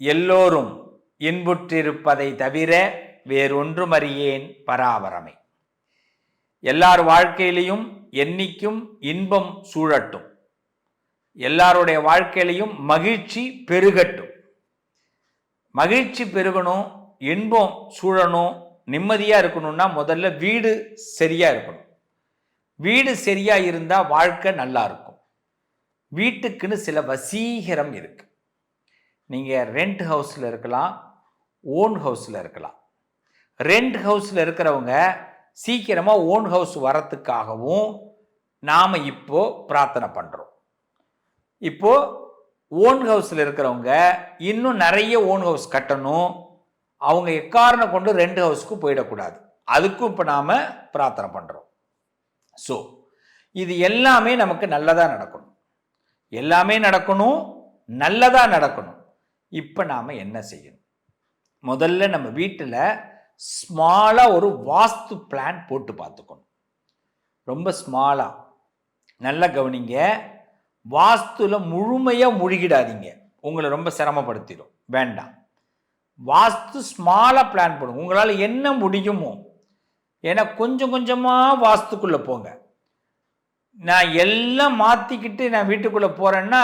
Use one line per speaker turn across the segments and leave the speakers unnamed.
எல்லோரும் இன்புற்றிருப்பதை தவிர வேறொன்றும் அறியேன் பராபரமை. எல்லார் வாழ்க்கையிலையும் என்னைக்கும் இன்பம் சூழட்டும். எல்லாருடைய வாழ்க்கையிலையும் மகிழ்ச்சி பெருகட்டும். மகிழ்ச்சி பெருகணும் இன்பம் சூழணும் நிம்மதியாக இருக்கணும்னா முதல்ல வீடு சரியாக இருக்கணும். வீடு சரியாக இருந்தால் வாழ்க்கை நல்லா இருக்கும். வீட்டுக்குன்னு சில வசீகரம் இருக்குது நீங்கள் ரெண்ட் ஹவுஸில் இருக்கலாம் ஓன் ஹவுஸில் இருக்கலாம். ரெண்ட் ஹவுஸில் இருக்கிறவங்க சீக்கிரமாக ஓன் ஹவுஸ் வரத்துக்காகவும் நாம் இப்போது பிரார்த்தனை பண்ணுறோம் இப்போது ஓன் ஹவுஸில் இருக்கிறவங்க இன்னும் நிறைய ஓன் ஹவுஸ் கட்டணும். அவங்க எக்காரணம் கொண்டு ரெண்டு ஹவுஸ்க்கு போயிடக்கூடாது. அதுக்கும் இப்போ நாம் பிரார்த்தனை பண்ணுறோம் ஸோ இது எல்லாமே நமக்கு நல்லதாக நடக்கணும். எல்லாமே நடக்கணும் நல்லதாக நடக்கணும். இப்போ நாம் என்ன செய்யணும்? முதல்ல நம்ம வீட்டில் ஸ்மாலாக ஒரு வாஸ்து பிளான் போட்டு பார்த்துக்கணும். ரொம்ப ஸ்மாலாக நல்லா கவனிங்க. வாஸ்துல முழுமையாக முழுகிடாதீங்க. உங்களை ரொம்ப சிரமப்படுத்திடும். வேண்டாம். வாஸ்து ஸ்மாலாக பிளான் பண்ணுங்க உங்களால் என்ன முடியுமோ. ஏன்னா கொஞ்சம் கொஞ்சமாக வாஸ்துக்குள்ளே போங்க. நான் எல்லாம் மாற்றிக்கிட்டு நான் வீட்டுக்குள்ளே போகிறேன்னா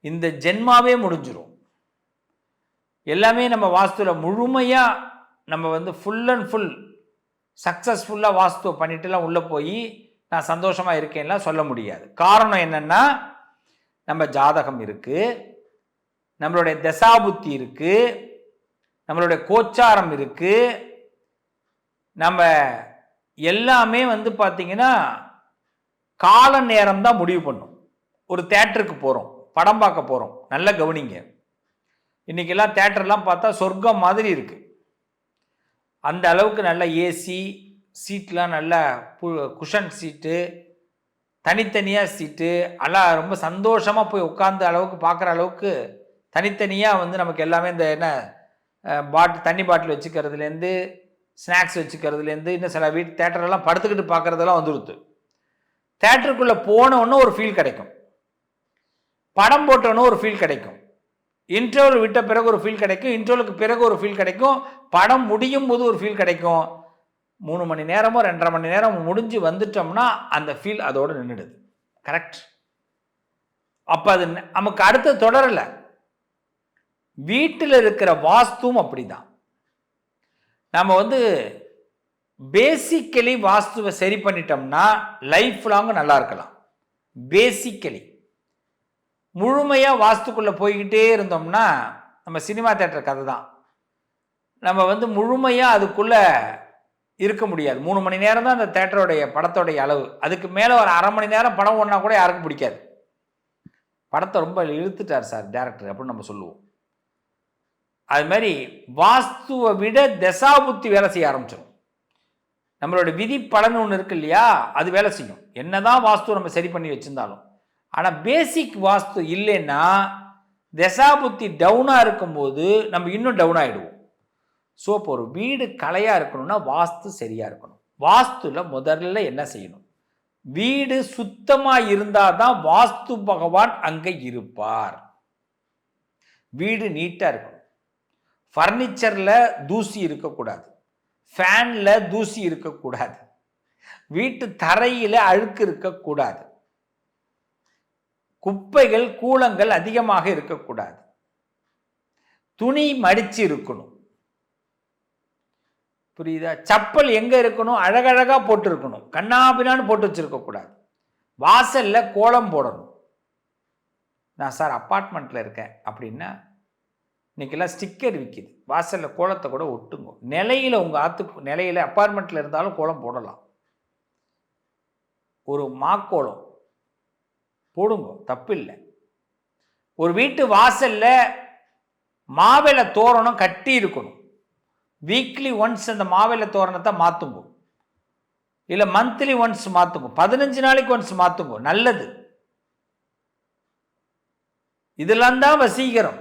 இந்த ஜென்மாவே முடிஞ்சிடும் எல்லாமே நம்ம வாஸ்துவில் முழுமையாக நம்ம வந்து ஃபுல் அண்ட் ஃபுல் சக்ஸஸ்ஃபுல்லாக வாஸ்து பண்ணிட்டுலாம் உள்ளே போய் நான் சந்தோஷமாக இருக்கேன்லாம் சொல்ல முடியாது. காரணம் என்னென்னா நம்ம ஜாதகம் இருக்குது நம்மளுடைய தசாபுத்தி இருக்குது நம்மளுடைய கோச்சாரம் இருக்குது நம்ம எல்லாமே வந்து பார்த்திங்கன்னா கால நேரம் தான் முடிவு பண்ணும். ஒரு தேட்டருக்கு போகிறோம் படம் பார்க்க போகிறோம் நல்லா கவனிங்க. இன்றைக்கெல்லாம் தேட்டர்லாம் பார்த்தா சொர்க்கம் மாதிரி இருக்குது அந்த அளவுக்கு நல்ல ஏசி சீட்லாம் நல்ல குஷன் சீட்டு தனித்தனியாக சீட்டு எல்லாம் ரொம்ப சந்தோஷமாக போய் உட்காந்து அளவுக்கு பார்க்குற அளவுக்கு தனித்தனியாக வந்து நமக்கு எல்லாமே இந்த என்ன பாட்டில் தண்ணி பாட்டில் வச்சுக்கிறதுலேருந்து ஸ்நாக்ஸ் வச்சுக்கிறதுலேருந்து இன்னும் சில வீட்டு தேட்டரெல்லாம் படுத்துக்கிட்டு பார்க்குறதெல்லாம் வந்துடுது தேட்டருக்குள்ளே போனோன்னு ஒரு ஃபீல் கிடைக்கும். படம் போட்டோன்னு ஒரு ஃபீல் கிடைக்கும். இன்டர்வல் விட்ட பிறகு ஒரு ஃபீல் கிடைக்கும். இன்டர்வலுக்கு பிறகு ஒரு ஃபீல் கிடைக்கும். படம் முடியும் போது ஒரு ஃபீல் கிடைக்கும். மூணு மணி நேரமோ ரெண்டரை மணி நேரம் முடிஞ்சு வந்துட்டோம்னா அந்த ஃபீல் அதோடு நின்றுடுது கரெக்ட் அப்போ அது நமக்கு அடுத்து தொடரலை. வீட்டில் இருக்கிற வாஸ்துவும் அப்படிதான். நம்ம வந்து பேசிக்கலி வாஸ்துவை சரி பண்ணிட்டோம்னா லைஃப் லாங் நல்லா இருக்கலாம். பேசிக்கலி முழுமையாக வாஸ்துக்குள்ளே போய்கிட்டே இருந்தோம்னா நம்ம சினிமா தேட்டர் கதை தான். நம்ம வந்து முழுமையாக அதுக்குள்ளே இருக்க முடியாது. மூணு மணி நேரம் தான் அந்த தேட்டருடைய படத்தோடைய அளவு. அதுக்கு மேலே ஒரு அரை மணி நேரம் படம் ஒன்றா கூட யாருக்கும் பிடிக்காது. படத்தை ரொம்ப இழுத்துட்டார் சார் டேரக்டர் அப்படின்னு நம்ம சொல்லுவோம். அது மாதிரி வாஸ்துவை விட தசாபுத்தி வேலை செய்ய ஆரம்பிச்சிடும் நம்மளோட விதி பலன் ஒன்று இருக்கு இல்லையா? அது வேலை செய்யும். என்னதான் வாஸ்து நம்ம சரி பண்ணி வச்சிருந்தாலும். ஆனால் பேசிக் வாஸ்து இல்லைன்னா தசாபுத்தி டவுனாக இருக்கும்போது நம்ம இன்னும் டவுன் ஆகிடுவோம் ஸோ இப்போ ஒரு வீடு கலையாக இருக்கணும்னா வாஸ்து சரியாக இருக்கணும். வாஸ்துல முதல்ல என்ன செய்யணும்? வீடு சுத்தமாக இருந்தால் தான் வாஸ்து பகவான் அங்கே இருப்பார். வீடு நீட்டாக இருக்கணும். ஃபர்னிச்சரில் தூசி இருக்கக்கூடாது. ஃபேனில் தூசி இருக்கக்கூடாது. வீட்டு தரையில் அழுக்கு இருக்கக்கூடாது. குப்பைகள் கூலங்கள் அதிகமாக இருக்கக்கூடாது. துணி மடிச்சு இருக்கணும். புரியுதா? சப்பல் எங்கே இருக்கணும்? அழகழகாக போட்டிருக்கணும். கண்ணாபின்னான்னு போட்டு வச்சுருக்கக்கூடாது வாசலில் கோலம் போடணும். நான் சார் அப்பார்ட்மெண்ட்டில் இருக்கேன். அப்படின்னா இன்னைக்கெல்லாம் ஸ்டிக்கர் விற்கிது வாசலில் கோலத்தை கூட ஒட்டுங்க. நிலையில் உங்கள் ஆத்து நிலையில் அப்பார்ட்மெண்ட்டில் இருந்தாலும் கோலம் போடலாம். ஒரு மாக்கோலம். போடுங்க தப்பில்லை. ஒரு வீட்டு வாசலில் மாவிளை தோரணம் கட்டி இருக்கணும். வீக்லி ஒன்ஸ் அந்த மாவிளை தோரணத்தை மாற்றுங்க இல்லை மந்த்லி ஒன்ஸ் மாற்றுங்க பதினஞ்சு நாளைக்கு ஒன்ஸ் மாற்றுங்க நல்லது. இதெல்லாம் தான் வசீகரம்.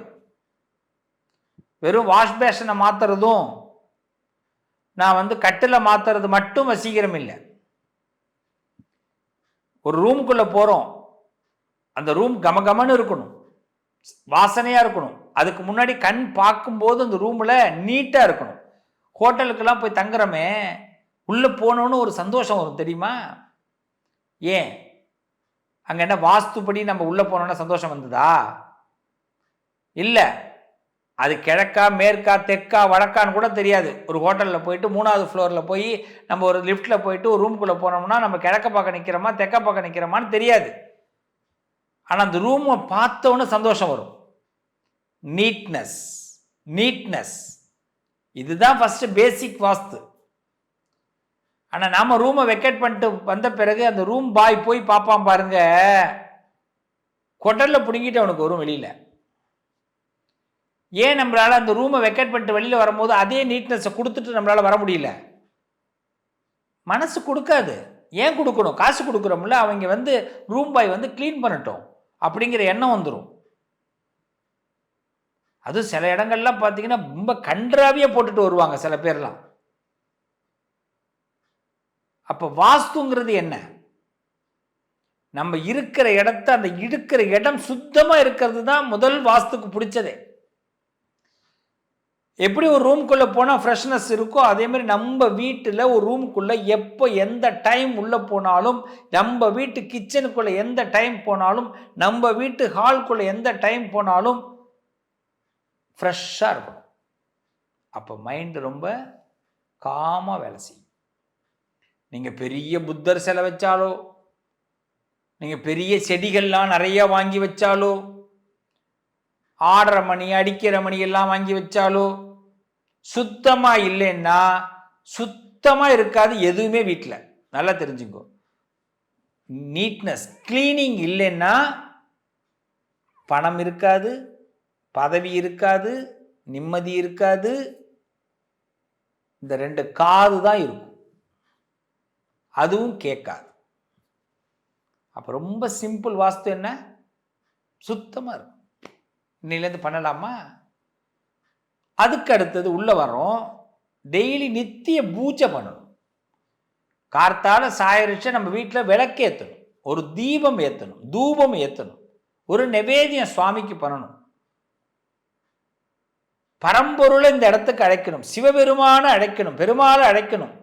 வெறும் வாஷ் பேஷனை மாற்றுறதும் நான் வந்து கட்டில் மாத்துறது மட்டும் வசீகரம் இல்லை. ஒரு ரூமுக்குள்ளே போகிறோம் அந்த ரூம் கமகமன்னு இருக்கணும். வாசனையாக இருக்கணும். அதுக்கு முன்னாடி கண் பார்க்கும்போது அந்த ரூமில் நீட்டாக இருக்கணும். ஹோட்டலுக்கெல்லாம் போய் தங்குறோமே உள்ளே போனோன்னு ஒரு சந்தோஷம் வரும் தெரியுமா? ஏன்? அங்கே என்ன வாஸ்துப்படி நம்ம உள்ளே போனோன்னா சந்தோஷம் வந்ததா? இல்லை. அது கிழக்கா மேற்கா தெற்கா வடக்கான்னு கூட தெரியாது. ஒரு ஹோட்டலில் போயிட்டு மூணாவது ஃப்ளோரில் போய் நம்ம ஒரு லிஃப்ட்டில் போயிட்டு ஒரு ரூமுக்குள்ளே போனோம்னா நம்ம கிழக்க பக்கம் நிற்கிறோமா தெற்க பக்கம் நிற்கிறோமான்னு தெரியாது. ஆனால் அந்த ரூமை பார்த்தோன்னே சந்தோஷம் வரும். நீட்னஸ் நீட்னஸ் இதுதான் ஃபஸ்ட்டு பேசிக் வாஸ்து. ஆனால் நாம் ரூமை வெக்கேட் பண்ணிட்டு வந்த பிறகு அந்த ரூம் பாய் போய் பார்ப்பான் பாருங்க. கொட்டலில் பிடுங்கிட்டு அவனுக்கு வரும் வெளியில். ஏன் நம்மளால் அந்த ரூமை வெக்கேட் பண்ணிட்டு வெளியில் வரும்போது அதே நீட்னஸை கொடுத்துட்டு நம்மளால் வர முடியல? மனசு கொடுக்காது. ஏன் கொடுக்கணும்? காசு கொடுக்குறோம்ல. அவங்க வந்து ரூம் பாய் வந்து க்ளீன் பண்ணட்டும். அப்படிங்கிற எண்ணம் வந்துடும் அதுவும் சில இடங்கள்லாம் பார்த்தீங்கன்னா ரொம்ப கன்றாவியே போட்டுட்டு வருவாங்க சில பேர்லாம். அப்போ வாஸ்துங்கிறது என்ன? நம்ம இருக்கிற இடத்த அந்த இருக்கிற இடம் சுத்தமாக இருக்கிறது தான் முதல் வாஸ்துக்கு பிடிச்சதே. எப்படி ஒரு ரூம்குள்ளே போனால் ஃப்ரெஷ்னஸ் இருக்கோ அதே மாதிரி நம்ம வீட்டில் ஒரு ரூம்குள்ளே எப்போ எந்த டைம் உள்ளே போனாலும் நம்ம வீட்டு கிச்சனுக்குள்ளே எந்த டைம் போனாலும் நம்ம வீட்டு ஹால்குள்ளே எந்த டைம் போனாலும் ஃப்ரெஷ்ஷாக இருக்கணும் அப்போ மைண்டு ரொம்ப காமாக வேலை செய்யும். நீங்கள் பெரிய புத்தர் சிலை வச்சாலோ நீங்கள் பெரிய செடிகள்லாம் நிறையா வாங்கி வச்சாலோ ஆடுற மணி அடிக்கிற மணி எல்லாம் வாங்கி வச்சாலோ சுத்தமாக இல்லைன்னா சுத்தமாக இருக்காது எதுவுமே வீட்டில் நல்லா தெரிஞ்சுக்கோ நீட்னஸ் கிளீனிங் இல்லைன்னா பணம் இருக்காது பதவி இருக்காது நிம்மதி இருக்காது. இந்த ரெண்டு காது தான் இருக்கும். அதுவும் கேட்காது. அப்போ ரொம்ப சிம்பிள் வாஸ்து என்ன? சுத்தமாக இருக்கும். இன்னிலேருந்து பண்ணலாமா? அதுக்கு அடுத்தது உள்ளே வரோம் டெய்லி நித்திய பூஜை பண்ணணும். கார்த்தால சாயரிச்சு நம்ம வீட்டில் விளக்கேற்றணும் ஒரு தீபம் ஏற்றணும் தூபம் ஏற்றணும் ஒரு நெவேதியம் சுவாமிக்கு பண்ணணும். பரம்பொருளை இந்த இடத்துக்கு அழைக்கணும். சிவபெருமானை அழைக்கணும். பெருமாளை அழைக்கணும்.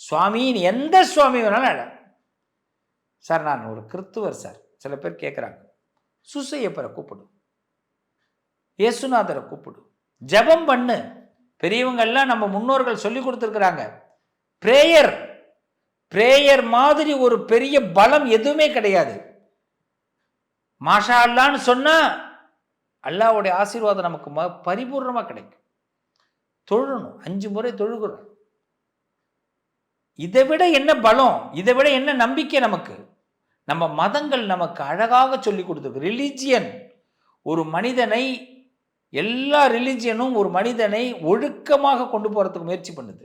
சுவாமின்னு எந்த சுவாமி வேணாலும் அழ. சார் நான் ஒரு கிறித்துவர் சார். சில பேர் கேட்குறாங்க சுசையப்பரை கூப்பிடு. இயேசுநாதரை கூப்பிடும் ஜபம் பண்ணு. பெரியவங்கள்லாம் நம்ம முன்னோர்கள் சொல்லி கொடுத்துருக்குறாங்க. ப்ரேயர் ப்ரேயர் மாதிரி ஒரு பெரிய பலம் எதுவுமே கிடையாது. மாஷா அல்லான்னு சொன்னால் அல்லாவுடைய ஆசீர்வாதம் நமக்கு ம பரிபூர்ணமாக கிடைக்கும். தொழணும் அஞ்சு முறை தொழுகிறோம். இதை விட என்ன பலம்? இதை விட என்ன நம்பிக்கை நமக்கு? நம்ம மதங்கள் நமக்கு அழகாக சொல்லி கொடுத்துருக்கு. ரிலீஜியன் ஒரு மனிதனை எல்லா ரிலிஜியனும் ஒரு மனிதனை ஒழுக்கமாக கொண்டு போகிறதுக்கு முயற்சி பண்ணுது.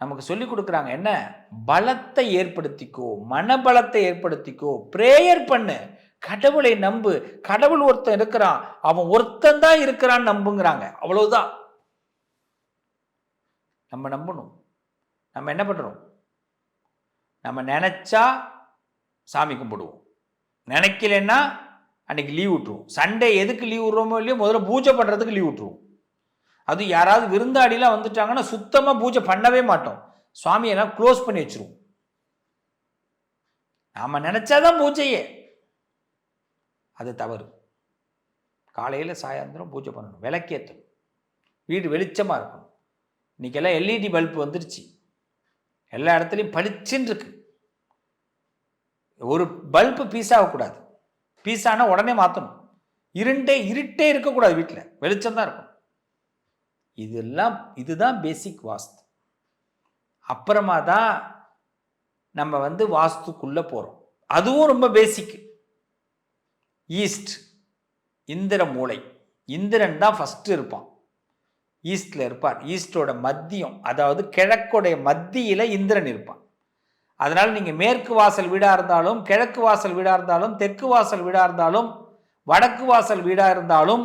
நமக்கு சொல்லி கொடுக்குறாங்க என்ன? பலத்தை ஏற்படுத்திக்கோ மனபலத்தை ஏற்படுத்திக்கோ பிரேயர் பண்ணு. கடவுளை நம்பு. கடவுள் ஒருத்தன் இருக்கிறான். அவன் ஒருத்தன் தான் இருக்கிறான்னு நம்புங்கிறாங்க. அவ்வளவுதான். நம்ம நம்பணும். நம்ம என்ன பண்ணுறோம் நம்ம நினச்சா சாமி கும்பிடுவோம். நினைக்கலன்னா அன்றைக்கி லீவ் விட்டுருவோம் சண்டே எதுக்கு லீவ் விட்றோமோ இல்லையோ முதல்ல பூஜை பண்ணுறதுக்கு லீவ் விட்டுருவோம் அது யாராவது விருந்தாடிலாம் வந்துட்டாங்கன்னா சுத்தமாக பூஜை பண்ணவே மாட்டோம். சுவாமியெல்லாம் க்ளோஸ் பண்ணி வச்சுருவோம். நாம் நினச்சாதான் பூஜையே. அது தவறு. காலையில் சாயந்தரம் பூஜை பண்ணணும். விளக்கேற்றணும். வீடு வெளிச்சமாக இருக்கணும். இன்றைக்கெல்லாம் எல்இடி பல்ப் வந்துருச்சு. எல்லா இடத்துலையும் பளிச்சுன்னு இருக்கு. ஒரு பல்பு பீஸ் ஆகக்கூடாது. பீஸானா உடனே மாற்றணும் இருண்டே இருட்டே இருக்கக்கூடாது வீட்டில் வெளிச்சம் தான் இருக்கும். இதெல்லாம் இதுதான் பேசிக் வாஸ்து. அப்புறமா தான் நம்ம வந்து வாஸ்துக்குள்ளே போகிறோம் அதுவும் ரொம்ப பேசிக்கு ஈஸ்ட் இந்திர மூளை. இந்திரன் தான் ஃபஸ்ட்டு இருப்பான். ஈஸ்டில் இருப்பார் ஈஸ்டோட மத்தியம் அதாவது கிழக்கோடைய மத்தியில் இந்திரன் இருப்பான். அதனால் நீங்கள் மேற்கு வாசல் வீடாக இருந்தாலும் கிழக்கு வாசல் வீடாக இருந்தாலும் தெற்கு வாசல் வீடாக இருந்தாலும் வடக்கு வாசல் வீடாக இருந்தாலும்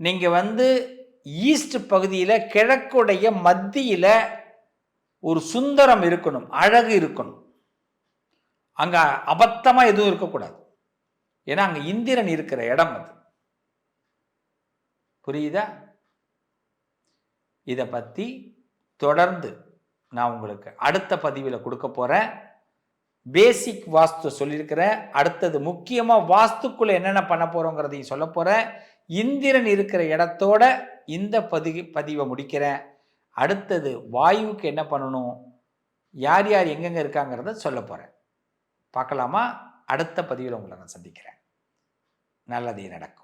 நீங்கள் வந்து ஈஸ்ட் பகுதியில் கிழக்குடைய மத்தியில் ஒரு சுந்தரம் இருக்கணும் அழகு இருக்கணும். அங்கே அபத்தமாக எதுவும் இருக்கக்கூடாது. ஏன்னா அங்கே இந்திரன் இருக்கிற இடம் அது. புரியுதா? இதை பற்றி தொடர்ந்து நான் உங்களுக்கு அடுத்த பதிவில் கொடுக்க போகிறேன் பேசிக் வாஸ்து சொல்லியிருக்கிறேன். அடுத்தது முக்கியமாக வாஸ்துக்குள்ளே என்னென்ன பண்ண போகிறோங்கிறதையும் சொல்ல போகிறேன் இந்திரன் இருக்கிற இடத்தோட இந்த பதிவு பதிவை முடிக்கிறேன். அடுத்தது வாயுவுக்கு என்ன பண்ணணும்? யார் யார் எங்கெங்கே இருக்காங்கிறத சொல்ல போகிறேன் பார்க்கலாமா? அடுத்த பதிவில் உங்களை நான் சந்திக்கிறேன். நல்லதே நடக்கும்.